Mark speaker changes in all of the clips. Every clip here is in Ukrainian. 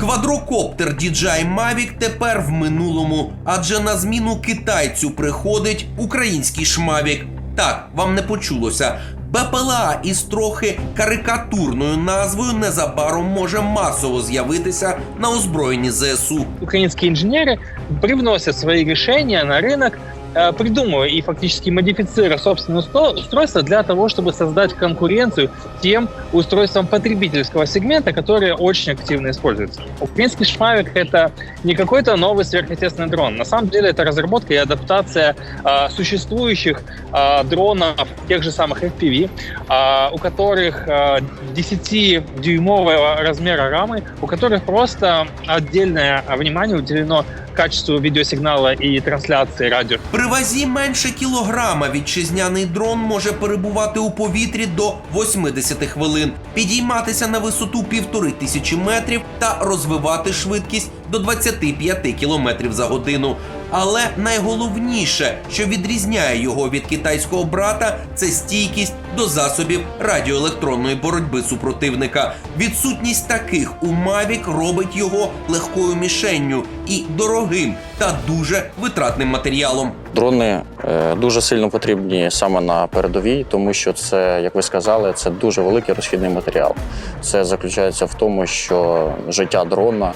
Speaker 1: Квадрокоптер DJI Mavic тепер в минулому, адже на зміну китайцю приходить український шмавік. Так, вам не почулося. БПЛА із трохи карикатурною назвою незабаром може масово з'явитися на озброєнні ЗСУ.
Speaker 2: украинские инженеры привносят свои решения на рынок, э, придумывая и фактически модифицируя собственное устройство для того, чтобы создать конкуренцию тем устройствам потребительского сегмента, которые очень активно используются. Украинский шмавик — это не какой-то новый сверхъестественный дрон. На самом деле это разработка и адаптация э, существующих э, дронов, тех же самых FPV, э, у которых э, 10-дюймового размера рамы, у которых просто отдельное внимание уделено качеству відеосигнала і трансляції радіо.
Speaker 1: При вазі менше кілограма. Вітчизняний дрон може перебувати у повітрі до 80 хвилин, підійматися на висоту півтори тисячі метрів та розвивати швидкість до 25 кілометрів за годину. Але найголовніше, що відрізняє його від китайського брата, це стійкість до засобів радіоелектронної боротьби супротивника. Відсутність таких у Mavic робить його легкою мішенню і дорогим та дуже витратним матеріалом.
Speaker 3: Дрони е, дуже сильно потрібні саме на передовій, тому що це, як ви сказали, це дуже великий розхідний матеріал. Це заключається в тому, що життя дрона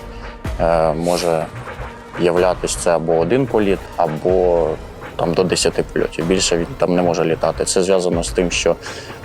Speaker 3: може являтися це або один політ, або там до 10 польотів. Більше він там не може літати. Це зв'язано з тим, що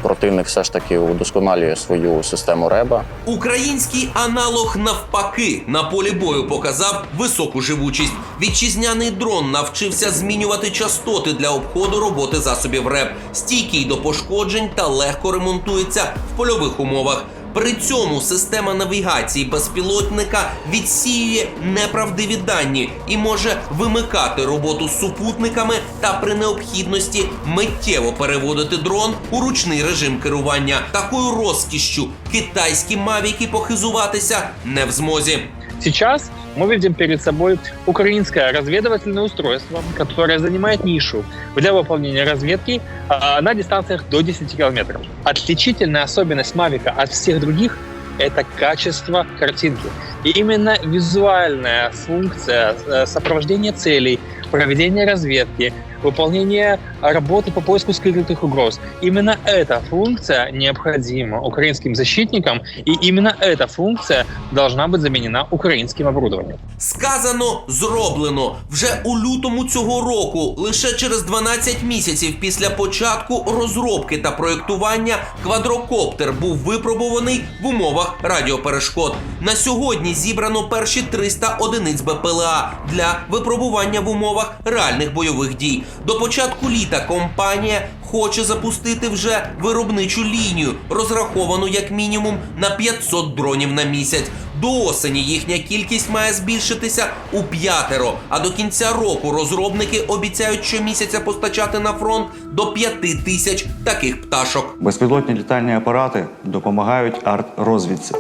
Speaker 3: противник все ж таки удосконалює свою систему реба.
Speaker 1: Український аналог навпаки на полі бою показав високу живучість. Вітчизняний дрон навчився змінювати частоти для обходу роботи засобів РЕП, стійкий до пошкоджень та легко ремонтується в польових умовах. При цьому система навігації безпілотника відсіює неправдиві дані і може вимикати роботу з супутниками та при необхідності миттєво переводити дрон у ручний режим керування. Такою розкішшю китайські мавіки похизуватися не в змозі.
Speaker 2: Сейчас мы видим перед собой украинское разведывательное устройство, которое занимает нишу для выполнения разведки а, на дистанциях до 10 километров. Отличительная особенность Мавика от всех других – это качество картинки. И именно визуальная функция э, сопровождения целей, проведения разведки, выполнения работы по поиску скрытых угроз. Именно эта функция необходима украинским защитникам, и именно эта функция должна быть заменена украинским оборудованием.
Speaker 1: Сказано, зроблено вже у лютому цього року, лише через 12 місяців після початку розробки та проєктування, квадрокоптер був випробуваний в умовах радіоперешкод. На сьогодні зібрано перші 300 одиниць БПЛА для випробування в умовах реальних бойових дій. До початку літа компанія хоче запустити вже виробничу лінію, розраховану як мінімум на 500 дронів на місяць. До осені їхня кількість має збільшитися у п'ятеро. А до кінця року розробники обіцяють щомісяця постачати на фронт до п'яти тисяч таких пташок.
Speaker 4: Безпілотні літальні апарати допомагають арт-розвідці.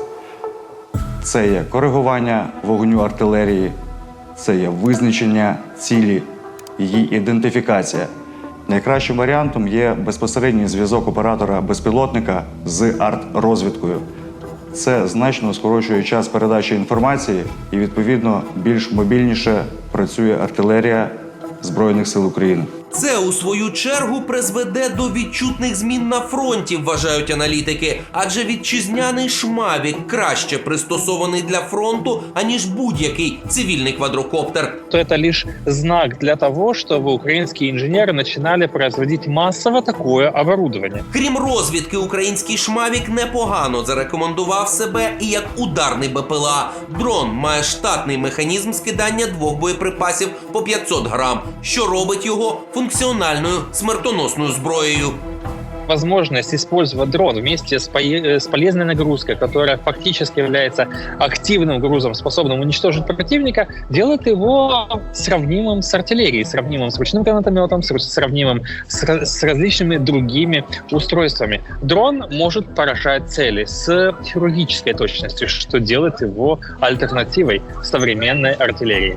Speaker 4: Це є коригування вогню артилерії, це є визначення цілі, її ідентифікація. Найкращим варіантом є безпосередній зв'язок оператора безпілотника з арт-розвідкою. Це значно скорочує час передачі інформації і, відповідно, більш мобільніше працює артилерія Збройних сил України.
Speaker 1: Це у свою чергу призведе до відчутних змін на фронті, вважають аналітики. Адже вітчизняний шмавік краще пристосований для фронту, аніж будь-який цивільний квадрокоптер.
Speaker 2: то это лишь знак для того, чтобы украинские инженеры начинали производить массово такое оборудование.
Speaker 1: Крім розвідки, український шмавік непогано зарекомендував себе і як ударний БПЛА. Дрон має штатний механізм скидання двох боєприпасів по 500 грам, що робить його функціональною смертоносною зброєю.
Speaker 2: Возможность использовать дрон вместе с, э, с полезной нагрузкой, которая фактически является активным грузом, способным уничтожить противника, делает его сравнимым с артиллерией, сравнимым с ручным гранатометом, сравнимым с, с различными другими устройствами. Дрон может поражать цели с хирургической точностью, что делает его альтернативой современной артиллерии.